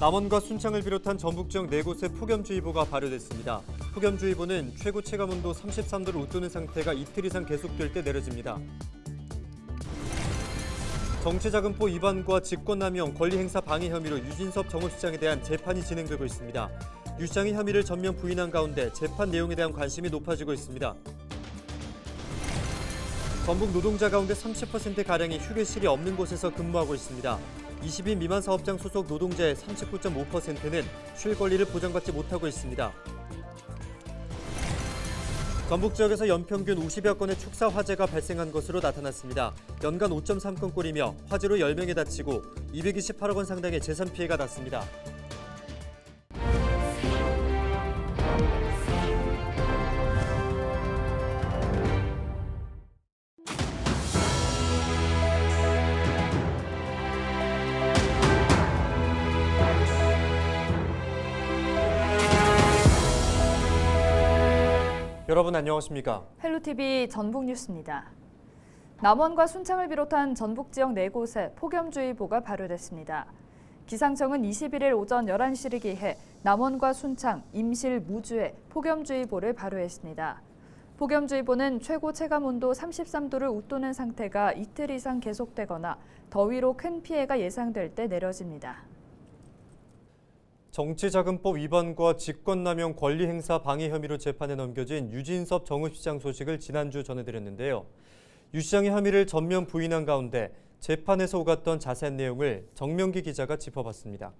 남원과 순창을 비롯한 전북 지역 네 곳에 폭염주의보가 발효됐습니다. 폭염주의보는 최고 체감온도 33도를 웃도는 상태가 이틀 이상 계속될 때 내려집니다. 정치자금법 위반과 직권남용, 권리행사 방해 혐의로 유진섭 정읍시장에 대한 재판이 진행되고 있습니다. 유 시장이 혐의를 전면 부인한 가운데 재판 내용에 대한 관심이 높아지고 있습니다. 전북 노동자 가운데 30%가량이 휴게실이 없는 곳에서 근무하고 있습니다. 20인 미만 사업장 소속 노동자의 39.5%는 쉴 권리를 보장받지 못하고 있습니다. 전북 지역에서 연평균 50여 건의 축사 화재가 발생한 것으로 나타났습니다. 연간 5.3건꼴이며 화재로 10명이 다치고 228억 원 상당의 재산 피해가 났습니다. 여러분 안녕하십니까? 헬로티비 전북 뉴스입니다. 남원과 순창을 비롯한 전북 지역 네 곳에 폭염주의보가 발효됐습니다. 기상청은 21일 오전 11시를 기해 남원과 순창, 임실, 무주에 폭염주의보를 발효했습니다. 폭염주의보는 최고 체감온도 33도를 웃도는 상태가 이틀 이상 계속되거나 더위로 큰 피해가 예상될 때 내려집니다. 정치자금법 위반과 직권남용 권리행사 방해 혐의로 재판에 넘겨진 유진섭 정읍시장 소식을 지난주 전해드렸는데요. 유 시장의 혐의를 전면 부인한 가운데 재판에서 오갔던 자세한 내용을 정명기 기자가 짚어봤습니다.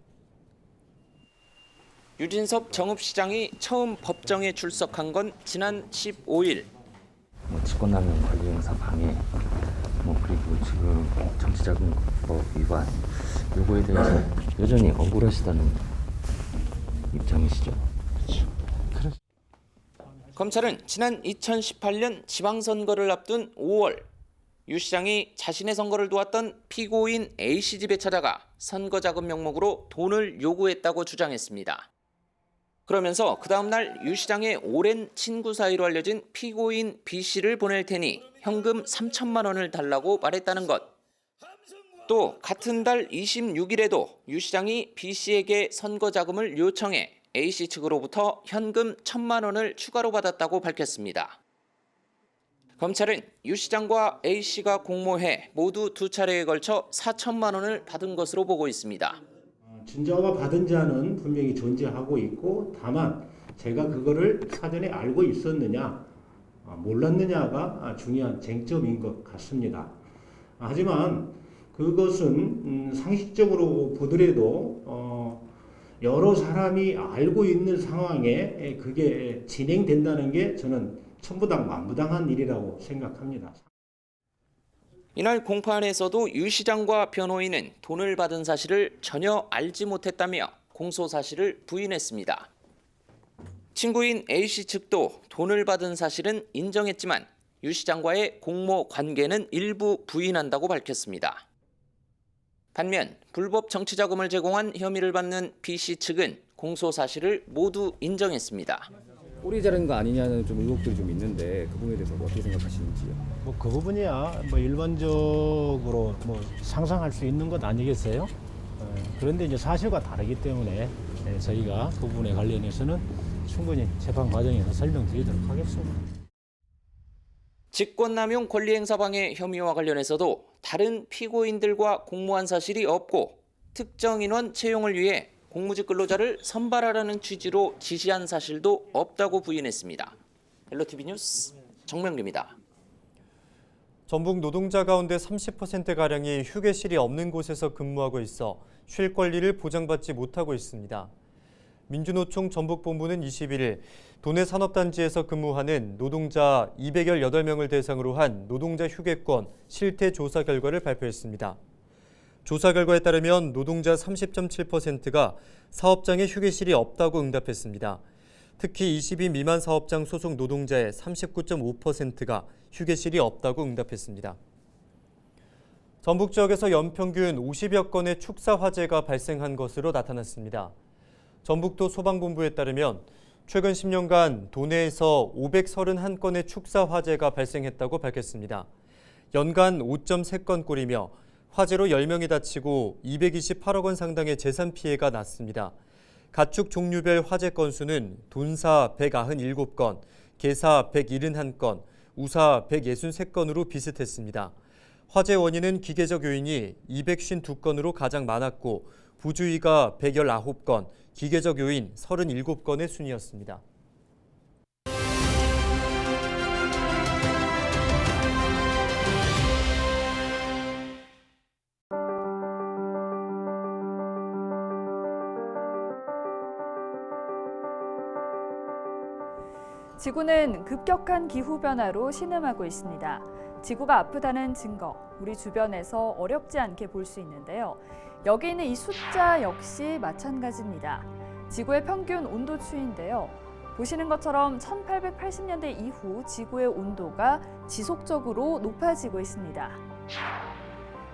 유진섭 정읍시장이 처음 법정에 출석한 건 지난 15일. 뭐 직권남용 권리행사 방해 뭐 그리고 지금 정치자금법 위반 요거에 대해서 여전히 억울하시다는 입장이시죠? 검찰은 지난 2018년 지방선거를 앞둔 5월 유 시장이 자신의 선거를 도왔던 피고인 A씨 집에 찾아가 선거 자금 명목으로 돈을 요구했다고 주장했습니다. 그러면서 그 다음날 유 시장의 오랜 친구 사이로 알려진 피고인 B씨를 보낼 테니 현금 3천만 원을 달라고 말했다는 것. 또 같은 달 26일에도 유 시장이 B씨에게 선거 자금을 요청해 A씨 측으로부터 현금 1천만 원을 추가로 받았다고 밝혔습니다. 검찰은 유 시장과 A씨가 공모해 모두 두 차례에 걸쳐 4천만 원을 받은 것으로 보고 있습니다. 준자와 받은 자는 분명히 존재하고 있고 다만 제가 그거를 사전에 알고 있었느냐 아, 몰랐느냐가 중요한 쟁점인 것 같습니다. 아, 하지만 그것은 음, 상식적으로 보더라도 어, 여러 사람이 알고 있는 상황에 그게 진행된다는 게 저는 천부당 만부당한 일이라고 생각합니다. 이날 공판에서도 유 시장과 변호인은 돈을 받은 사실을 전혀 알지 못했다며 공소 사실을 부인했습니다. 친구인 A씨 측도 돈을 받은 사실은 인정했지만 유 시장과의 공모 관계는 일부 부인한다고 밝혔습니다. 반면 불법 정치 자금을 제공한 혐의를 받는 B씨 측은 공소 사실을 모두 인정했습니다. 꼬리 자른 거 아니냐는 좀 의혹들이 좀 있는데 그 부분에 대해서 어떻게 생각하시는지요? 뭐 그 부분이야 뭐 일반적으로 뭐 상상할 수 있는 것 아니겠어요? 어, 그런데 이제 사실과 다르기 때문에 예, 저희가 그 부분에 관련해서는 충분히 재판 과정에서 설명드리도록 하겠습니다. 직권남용 권리행사 방해 혐의와 관련해서도 다른 피고인들과 공모한 사실이 없고 특정 인원 채용을 위해 공무직 근로자를 선발하라는 취지로 지시한 사실도 없다고 부인했습니다. 헬로티비 뉴스 정명규입니다. 전북 노동자 가운데 30%가량이 휴게실이 없는 곳에서 근무하고 있어 쉴 권리를 보장받지 못하고 있습니다. 민주노총 전북본부는 21일 도내 산업단지에서 근무하는 노동자 218명을 대상으로 한 노동자 휴게권 실태 조사 결과를 발표했습니다. 조사 결과에 따르면 노동자 30.7%가 사업장에 휴게실이 없다고 응답했습니다. 특히 20인 미만 사업장 소속 노동자의 39.5%가 휴게실이 없다고 응답했습니다. 전북 지역에서 연평균 50여 건의 축사 화재가 발생한 것으로 나타났습니다. 전북도 소방본부에 따르면 최근 10년간 도내에서 531건의 축사 화재가 발생했다고 밝혔습니다. 연간 5.3건꼴이며 화재로 10명이 다치고 228억 원 상당의 재산 피해가 났습니다. 가축 종류별 화재 건수는 돈사 197건, 개사 171건, 우사 163건으로 비슷했습니다. 화재 원인은 기계적 요인이 252건으로 가장 많았고 부주의가 119건, 기계적 요인 37건의 순이었습니다. 지구는 급격한 기후 변화로 신음하고 있습니다. 지구가 아프다는 증거, 우리 주변에서 어렵지 않게 볼 수 있는데요. 여기 있는 이 숫자 역시 마찬가지입니다. 지구의 평균 온도 추인데요. 보시는 것처럼 1880년대 이후 지구의 온도가 지속적으로 높아지고 있습니다.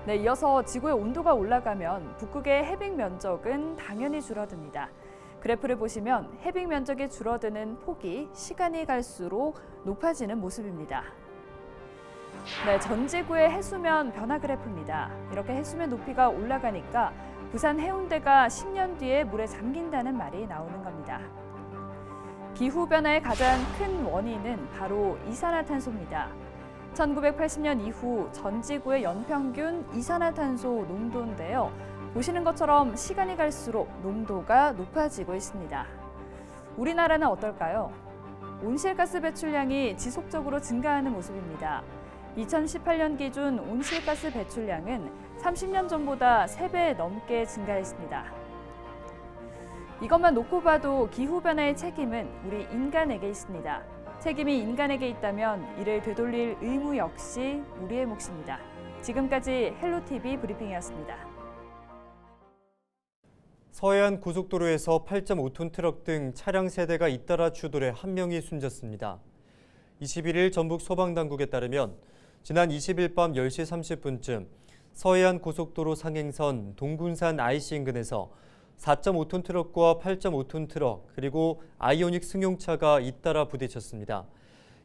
네, 이어서 지구의 온도가 올라가면 북극의 해빙 면적은 당연히 줄어듭니다. 그래프를 보시면 해빙 면적이 줄어드는 폭이 시간이 갈수록 높아지는 모습입니다. 네, 전 지구의 해수면 변화 그래프입니다. 이렇게 해수면 높이가 올라가니까 부산 해운대가 10년 뒤에 물에 잠긴다는 말이 나오는 겁니다. 기후 변화의 가장 큰 원인은 바로 이산화탄소입니다. 1980년 이후 전 지구의 연평균 이산화탄소 농도인데요. 보시는 것처럼 시간이 갈수록 농도가 높아지고 있습니다. 우리나라는 어떨까요? 온실가스 배출량이 지속적으로 증가하는 모습입니다. 2018년 기준 온실가스 배출량은 30년 전보다 3배 넘게 증가했습니다. 이것만 놓고 봐도 기후변화의 책임은 우리 인간에게 있습니다. 책임이 인간에게 있다면 이를 되돌릴 의무 역시 우리의 몫입니다. 지금까지 헬로티비 브리핑이었습니다. 서해안 고속도로에서 8.5톤 트럭 등 차량 세대가 잇따라 추돌해 한 명이 숨졌습니다. 21일 전북 소방당국에 따르면 지난 20일 밤 10시 30분쯤 서해안 고속도로 상행선 동군산 IC 인근에서 4.5톤 트럭과 8.5톤 트럭 그리고 아이오닉 승용차가 잇따라 부딪혔습니다.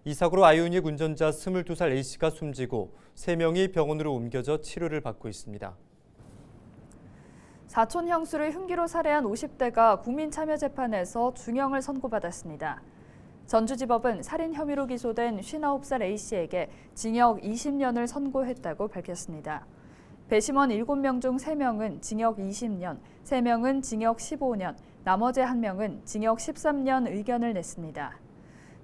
이 사고로 아이오닉 운전자 22살 A씨가 숨지고 3명이 병원으로 옮겨져 치료를 받고 있습니다. 사촌 형수를 흉기로 살해한 50대가 국민참여재판에서 중형을 선고받았습니다. 전주지법은 살인 혐의로 기소된 59살 A씨에게 징역 20년을 선고했다고 밝혔습니다. 배심원 7명 중 3명은 징역 20년, 3명은 징역 15년, 나머지 1명은 징역 13년 의견을 냈습니다.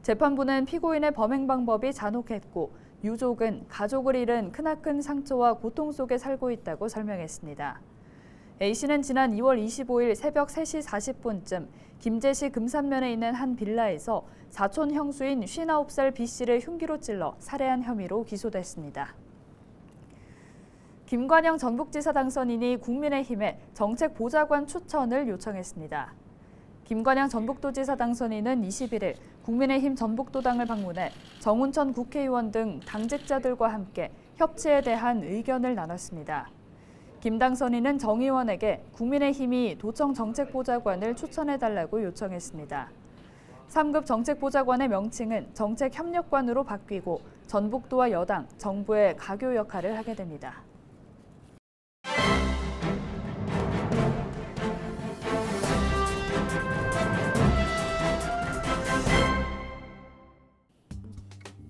재판부는 피고인의 범행 방법이 잔혹했고 유족은 가족을 잃은 크나큰 상처와 고통 속에 살고 있다고 설명했습니다. A씨는 지난 2월 25일 새벽 3시 40분쯤 김제시 금산면에 있는 한 빌라에서 사촌 형수인 59살 B씨를 흉기로 찔러 살해한 혐의로 기소됐습니다. 김관영 전북지사 당선인이 국민의힘에 정책 보좌관 추천을 요청했습니다. 김관영 전북도지사 당선인은 21일 국민의힘 전북도당을 방문해 정운천 국회의원 등 당직자들과 함께 협치에 대한 의견을 나눴습니다. 김 당선인은 정 의원에게 국민의힘이 도청 정책보좌관을 추천해달라고 요청했습니다. 3급 정책보좌관의 명칭은 정책협력관으로 바뀌고 전북도와 여당, 정부의 가교 역할을 하게 됩니다.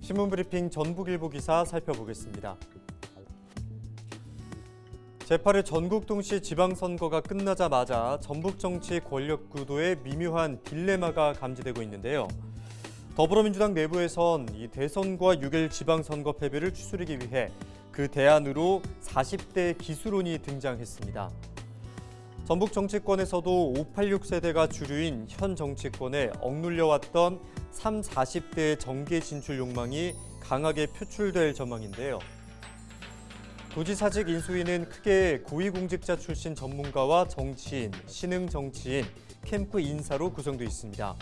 신문 브리핑 전북일보 기사 살펴보겠습니다. 제8회 전국 동시 지방선거가 끝나자마자 전북 정치 권력 구도에 미묘한 딜레마가 감지되고 있는데요. 더불어민주당 내부에선 이 대선과 6일 지방선거 패배를 추스르기 위해 그 대안으로 40대 기수론이 등장했습니다. 전북 정치권에서도 586 세대가 주류인 현 정치권에 억눌려왔던 3, 40대의 정계 진출 욕망이 강하게 표출될 전망인데요. 도지사직 인수위는 크게 고위공직자 출신 전문가와 정치인, 신흥 정치인, 캠프 인사로 구성돼 있습니다.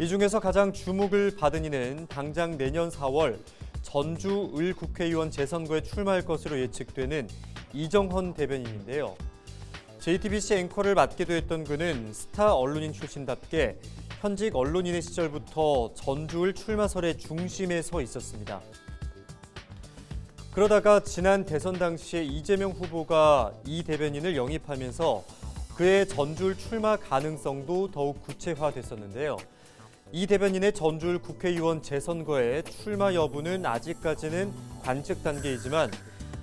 이 중에서 가장 주목을 받은 이는 당장 내년 4월 전주 을 국회의원 재선거에 출마할 것으로 예측되는 이정헌 대변인인데요. JTBC 앵커를 맡기도 했던 그는 스타 언론인 출신답게 현직 언론인의 시절부터 전주을 출마설의 중심에 서 있었습니다. 그러다가 지난 대선 당시에 이재명 후보가 이 대변인을 영입하면서 그의 전주울 출마 가능성도 더욱 구체화됐었는데요. 이 대변인의 전주울 국회의원 재선거에 출마 여부는 아직까지는 관측 단계이지만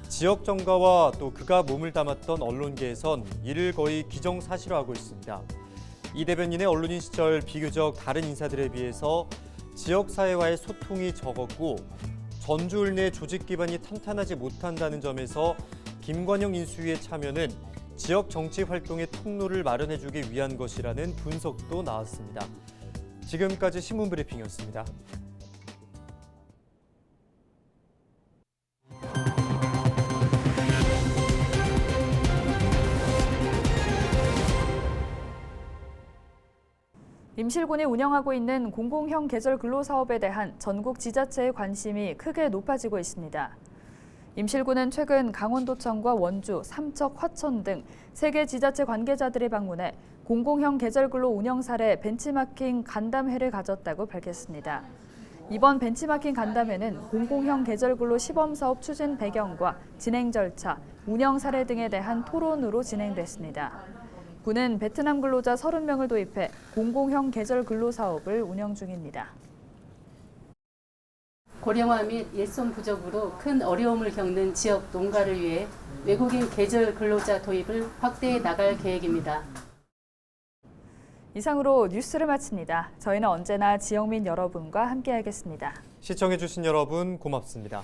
지역 정가와 또 그가 몸을 담았던 언론계에선 이를 거의 기정사실화하고 있습니다. 이 대변인의 언론인 시절 비교적 다른 인사들에 비해서 지역 사회와의 소통이 적었고 전주울 내 조직 기반이 탄탄하지 못한다는 점에서 김관영 인수위의 참여는 지역 정치 활동의 통로를 마련해주기 위한 것이라는 분석도 나왔습니다. 지금까지 신문 브리핑이었습니다. 임실군이 운영하고 있는 공공형 계절 근로 사업에 대한 전국 지자체의 관심이 크게 높아지고 있습니다. 임실군은 최근 강원도청과 원주, 삼척, 화천 등 세 개 지자체 관계자들이 방문해 공공형 계절 근로 운영 사례 벤치마킹 간담회를 가졌다고 밝혔습니다. 이번 벤치마킹 간담회는 공공형 계절 근로 시범 사업 추진 배경과 진행 절차, 운영 사례 등에 대한 토론으로 진행됐습니다. 군은 베트남 근로자 30명을 도입해 공공형 계절 근로 사업을 운영 중입니다. 고령화 및 일손 부족으로 큰 어려움을 겪는 지역 농가를 위해 외국인 계절 근로자 도입을 확대해 나갈 계획입니다. 이상으로 뉴스를 마칩니다. 저희는 언제나 지역민 여러분과 함께하겠습니다. 시청해주신 여러분 고맙습니다.